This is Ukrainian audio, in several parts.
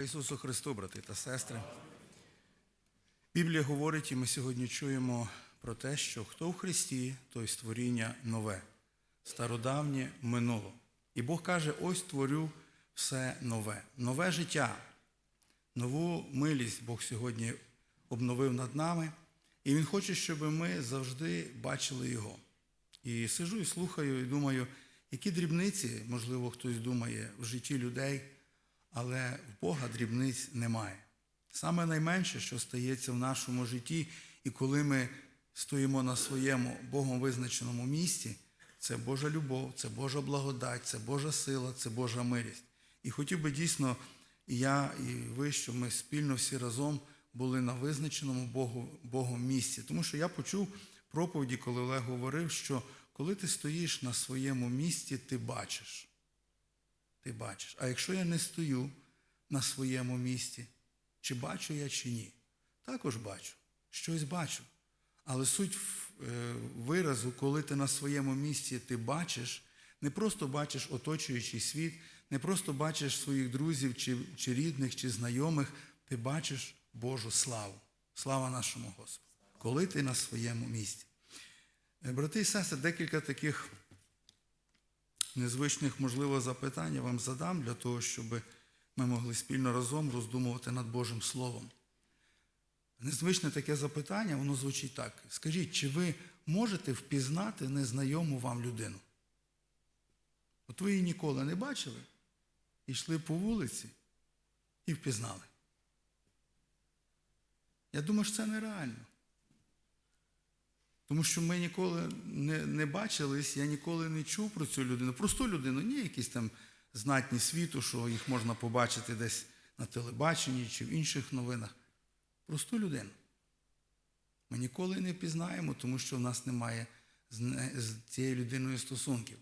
Ісусу Христу, брати та сестри. Біблія говорить, і ми сьогодні чуємо про те, що хто в Христі, той створіння нове, стародавнє минуло. І Бог каже: ось творю все нове, нове життя, нову милість Бог сьогодні обновив над нами. І Він хоче, щоб ми завжди бачили Його. І сижу і слухаю, і думаю, які дрібниці, можливо, хтось думає в житті людей, але в Бога дрібниць немає. Саме найменше, що стається в нашому житті, і коли ми стоїмо на своєму Богом визначеному місці, це Божа любов, це Божа благодать, це Божа сила, це Божа милість. І хотів би дійсно, і я, і ви, щоб ми спільно всі разом були на визначеному Богу, Богом місці. Тому що я почув проповіді, коли Олег говорив, що коли ти стоїш на своєму місці, ти бачиш. Ти бачиш. А якщо я не стою на своєму місці, чи бачу я, чи ні? Також бачу, щось бачу. Але суть е, виразу, коли ти на своєму місці ти бачиш, не просто бачиш оточуючий світ, не просто бачиш своїх друзів, чи, чи рідних, чи знайомих, ти бачиш Божу славу. Слава нашому Господу. Коли ти на своєму місці. Е, Брати і сестри, декілька таких незвичних, можливо, запитань я вам задам для того, щоб ми могли спільно разом роздумувати над Божим Словом. Незвичне таке запитання, воно звучить так. Скажіть, чи ви можете впізнати незнайому вам людину? От ви її ніколи не бачили, йшли по вулиці і впізнали. Я думаю, що це нереально. Тому що ми ніколи не, не бачились, я ніколи не чув про цю людину. Просту людину, ні якісь там знатні світу, що їх можна побачити десь на телебаченні чи в інших новинах. Просту людину. Ми ніколи не впізнаємо, тому що в нас немає з, не, з цією людиною стосунків.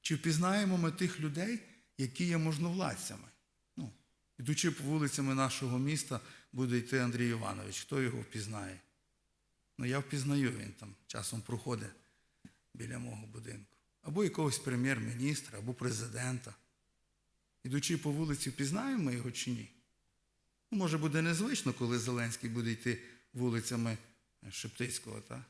Чи впізнаємо ми тих людей, які є можновладцями? Ну, ідучи по вулицями нашого міста, буде йти Андрій Іванович. Хто його впізнає? Ну, я впізнаю, він там часом проходить біля мого будинку. Або якогось прем'єр-міністра, або президента. Ідучи по вулиці, впізнаємо ми його чи ні? Ну, може, буде незвично, коли Зеленський буде йти вулицями Шептицького, так?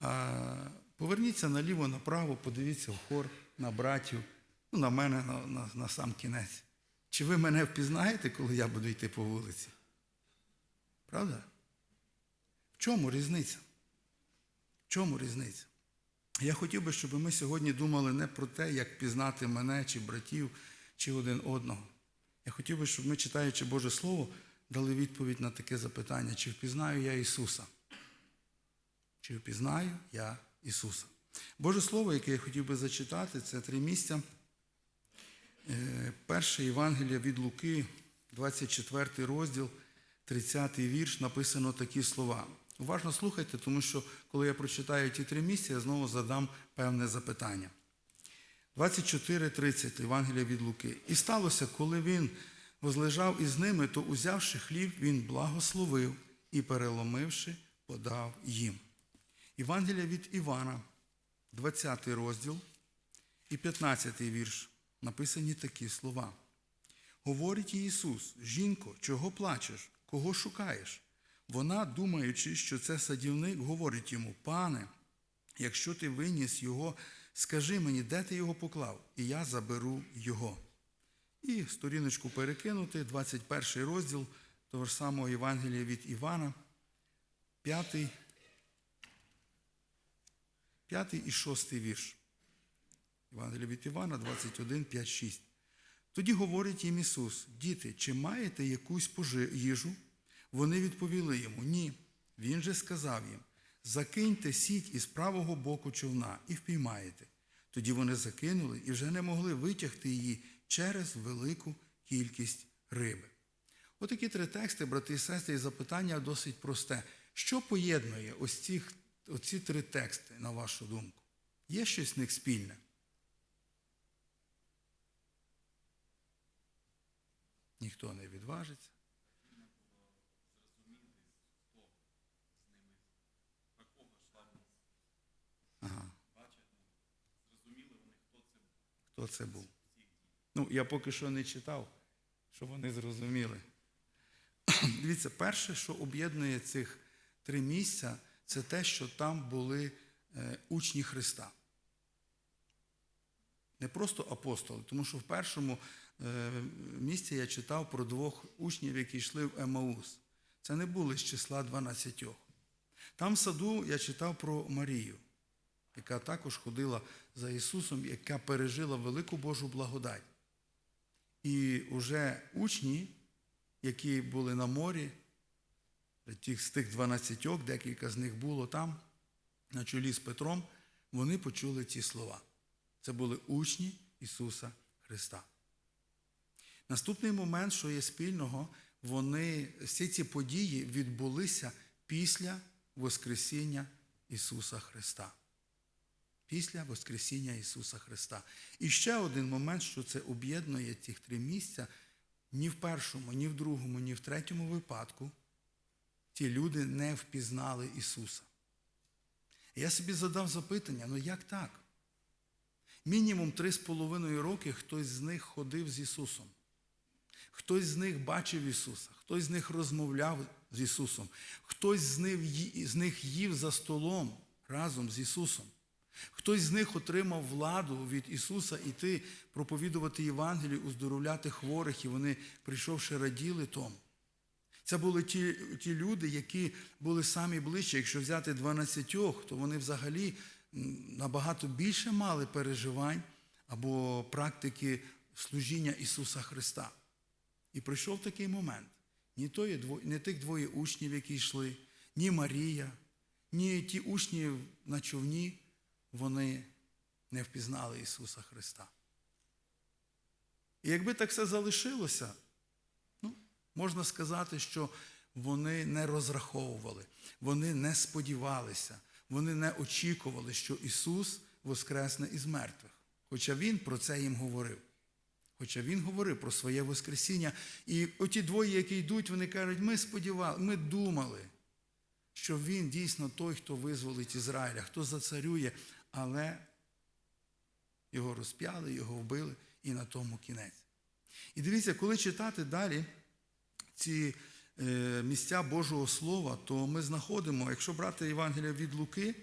А поверніться наліво, направо, подивіться в хор на братів, ну, на мене на, на, на сам кінець. Чи ви мене впізнаєте, коли я буду йти по вулиці? Правда? Чому різниця? В чому різниця? Я хотів би, щоб ми сьогодні думали не про те, як пізнати мене, чи братів, чи один одного. Я хотів би, щоб ми, читаючи Боже Слово, дали відповідь на таке запитання, чи впізнаю я Ісуса? Чи впізнаю я Ісуса? Боже Слово, яке я хотів би зачитати, це три місця. Е, Перше Євангелія від Луки, 24 розділ, 30 вірш, написано такі слова. Уважно слухайте, тому що коли я прочитаю ті три місця, я знову задам певне запитання. 24.30 Євангелія від Луки. І сталося, коли він возлежав із ними, то узявши хліб, він благословив і, переломивши, подав їм. Євангелія від Івана, 20 розділ і 15 вірш. Написані такі слова. Говорить Ісус, жінко, чого плачеш, кого шукаєш? Вона, думаючи, що це садівник, говорить йому, пане, якщо ти виніс його, скажи мені, де ти його поклав, і я заберу його. І сторіночку перекинути, 21 розділ того ж самого Євангелія від Івана, 5, 5 і 6 вірш. Євангелія від Івана, 21, 5, 6. Тоді говорить їм Ісус, діти, чи маєте якусь їжу? Вони відповіли йому ні. Він же сказав їм: закиньте сіть із правого боку човна і впіймаєте. Тоді вони закинули і вже не могли витягти її через велику кількість риби. Отакі три тексти, брати і сестри, і запитання досить просте. Що поєднує ось ці, оці три тексти, на вашу думку? Є щось в них спільне? Ніхто не відважиться. Хто це був? Ну, я поки що не читав, щоб вони зрозуміли. Дивіться, перше, що об'єднує цих три місця, це те, що там були е, учні Христа. Не просто апостоли, тому що в першому е, місці я читав про двох учнів, які йшли в Емаус. Це не були з числа 12. Там в саду я читав про Марію, яка також ходила за Ісусом, яка пережила велику Божу благодать. І вже учні, які були на морі, з тих 12, декілька з них було там, на чолі з Петром, вони почули ці слова. Це були учні Ісуса Христа. Наступний момент, що є спільного, вони, всі ці події відбулися після Воскресіння Ісуса Христа. Після Воскресіння Ісуса Христа. І ще один момент, що це об'єднує ці три місця, ні в першому, ні в другому, ні в третьому випадку ті люди не впізнали Ісуса. Я собі задав запитання: ну як так? Мінімум три з половиною роки хтось з них ходив з Ісусом. Хтось з них бачив Ісуса, хтось з них розмовляв з Ісусом, хтось з них, їв за столом разом з Ісусом. Хтось з них отримав владу від Ісуса іти проповідувати Євангелію, уздоровляти хворих, і вони, прийшовши, раділи тому. Це були ті, ті люди, які були самі ближче. Якщо взяти 12, то вони взагалі набагато більше мали переживань або практики служіння Ісуса Христа. І прийшов такий момент. Ні, тої, не тих двоє учнів, які йшли, ні Марія, ні ті учні на човні, вони не впізнали Ісуса Христа. І якби так все залишилося, ну, можна сказати, що вони не розраховували, вони не сподівалися, вони не очікували, що Ісус воскресне із мертвих. Хоча Він про це їм говорив. Хоча Він говорив про своє Воскресіння. І оті двоє, які йдуть, вони кажуть, ми сподівалися, ми думали, що Він дійсно той, хто визволить Ізраїля, хто зацарює, але його розп'яли, його вбили і на тому кінець. І дивіться, коли читати далі ці е, місця Божого Слова, то ми знаходимо, якщо брати Євангелія від Луки,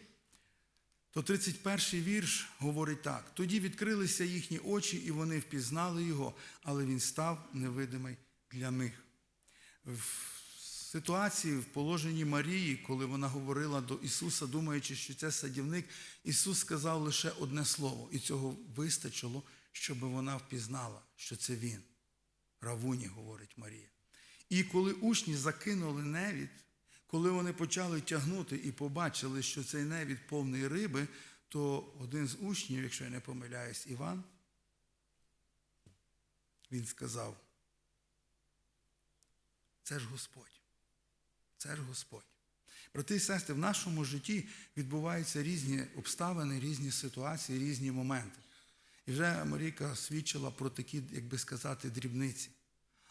то 31-й вірш говорить так: тоді відкрилися їхні очі, і вони впізнали його, але він став невидимий для них. Ситуації, в положенні Марії, коли вона говорила до Ісуса, думаючи, що це садівник, Ісус сказав лише одне слово, і цього вистачило, щоб вона впізнала, що це Він. Равуні, говорить Марія. І коли учні закинули невід, коли вони почали тягнути і побачили, що цей невід повний риби, то один з учнів, якщо я не помиляюсь, Іван, він сказав, це ж Господь. Це Господь. Брати і сестри, в нашому житті відбуваються різні обставини, різні ситуації, різні моменти. І вже Марійка свідчила про такі, як би сказати, дрібниці.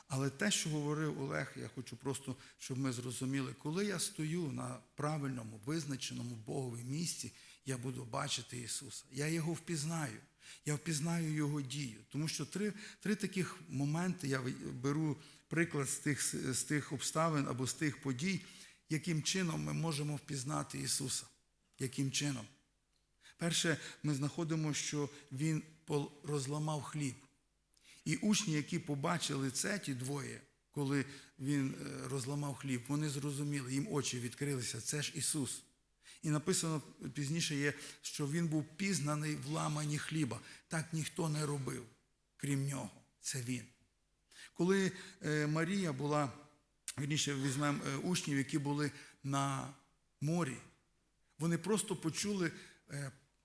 Але те, що говорив Олег, я хочу просто, щоб ми зрозуміли, коли я стою на правильному, визначеному Богові місці, я буду бачити Ісуса. Я Його впізнаю. Я впізнаю Його дію. Тому що три три таких моменти я беру приклад з тих, з тих обставин або з тих подій, яким чином ми можемо впізнати Ісуса. Яким чином? Перше, ми знаходимо, що Він розламав хліб. І учні, які побачили це, ті двоє, коли він розламав хліб, вони зрозуміли, їм очі відкрилися, це ж Ісус. І написано пізніше є, що він був пізнаний в ламані хліба. Так ніхто не робив, крім нього. Це він. Коли Марія була, вірніше візьмемо учнів, які були на морі, вони просто почули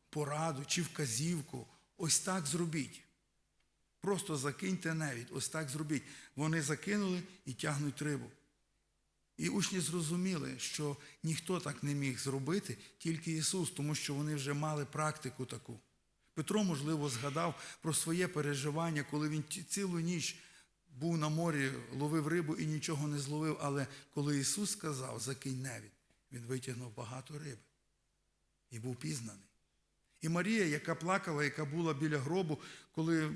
пораду чи вказівку. Ось так зробіть. Просто закиньте невід, ось так зробіть. Вони закинули і тягнуть рибу. І учні зрозуміли, що ніхто так не міг зробити, тільки Ісус, тому що вони вже мали практику таку. Петро, можливо, згадав про своє переживання, коли він цілу ніч був на морі, ловив рибу і нічого не зловив. Але коли Ісус сказав, закинь невід, він витягнув багато риби і був пізнаний. І Марія, яка плакала, яка була біля гробу, коли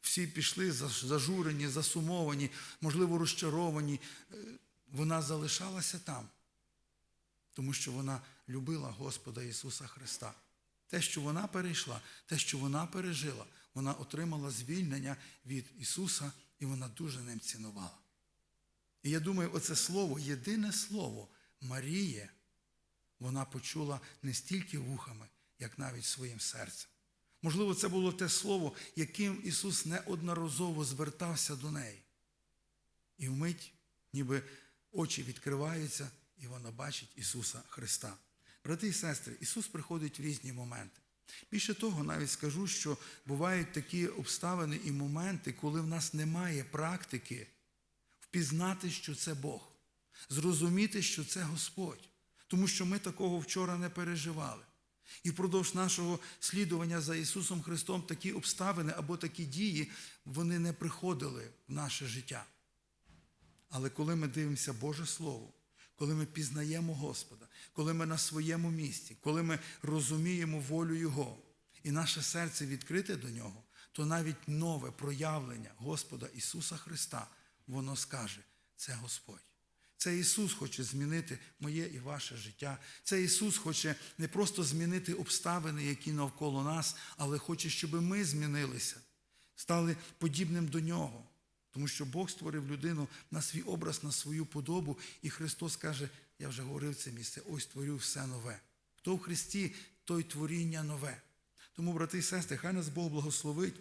всі пішли зажурені, засумовані, можливо, розчаровані. Вона залишалася там, тому що вона любила Господа Ісуса Христа. Те, що вона перейшла, те, що вона пережила, вона отримала звільнення від Ісуса, і вона дуже ним цінувала. І я думаю, оце слово, єдине слово Маріє, вона почула не стільки вухами, як навіть своїм серцем. Можливо, це було те слово, яким Ісус неодноразово звертався до неї. І вмить, ніби очі відкриваються, і вона бачить Ісуса Христа. Брати і сестри, Ісус приходить в різні моменти. Більше того, навіть скажу, що бувають такі обставини і моменти, коли в нас немає практики впізнати, що це Бог, зрозуміти, що це Господь, тому що ми такого вчора не переживали. І впродовж нашого слідування за Ісусом Христом такі обставини або такі дії, вони не приходили в наше життя. Але коли ми дивимося Боже Слово, коли ми пізнаємо Господа, коли ми на своєму місці, коли ми розуміємо волю Його, і наше серце відкрите до Нього, то навіть нове проявлення Господа Ісуса Христа, воно скаже, це Господь. Це Ісус хоче змінити моє і ваше життя. Це Ісус хоче не просто змінити обставини, які навколо нас, але хоче, щоб ми змінилися, стали подібним до Нього. Тому що Бог створив людину на свій образ, на свою подобу, і Христос каже, я вже говорив це місце, ось творю все нове. Хто в Христі, той творіння нове. Тому, брати і сестри, хай нас Бог благословить,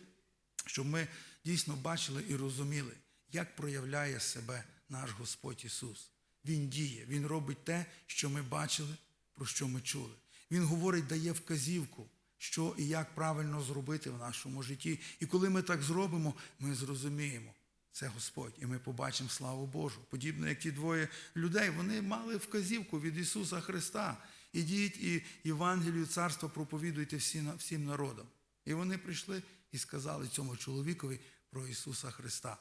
щоб ми дійсно бачили і розуміли, як проявляє себе наш Господь Ісус. Він діє, Він робить те, що ми бачили, про що ми чули. Він говорить, дає вказівку, що і як правильно зробити в нашому житті. І коли ми так зробимо, ми зрозуміємо, це Господь, і ми побачимо славу Божу. Подібно як ті двоє людей, вони мали вказівку від Ісуса Христа. Ідіть і Євангелію царства проповідуйте всім народам. І вони прийшли і сказали цьому чоловікові про Ісуса Христа.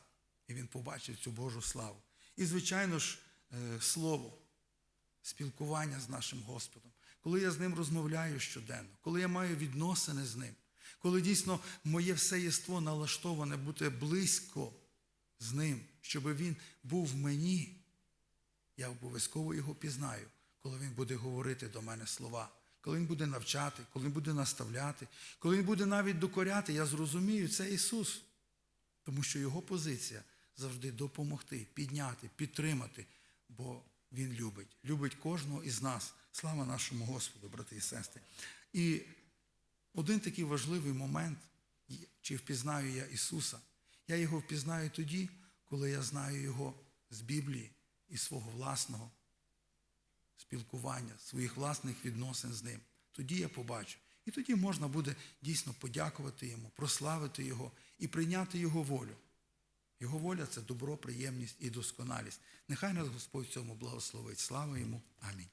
І він побачив цю Божу славу. І, звичайно ж, е, слово, спілкування з нашим Господом, коли я з ним розмовляю щоденно, коли я маю відносини з ним, коли дійсно моє все єство налаштоване бути близько з ним, щоб він був в мені, я обов'язково його пізнаю, коли він буде говорити до мене слова, коли він буде навчати, коли він буде наставляти, коли він буде навіть докоряти, я зрозумію, це Ісус. Тому що його позиція завжди допомогти, підняти, підтримати, бо Він любить, любить кожного із нас. Слава нашому Господу, брати і сестри. І один такий важливий момент, чи впізнаю я Ісуса, я його впізнаю тоді, коли я знаю Його з Біблії і свого власного спілкування, своїх власних відносин з ним. Тоді я побачу. І тоді можна буде дійсно подякувати йому, прославити Його і прийняти Його волю. Його воля це добро, приємність і досконалість. Нехай нас Господь цьому благословить. Слава йому. Амінь.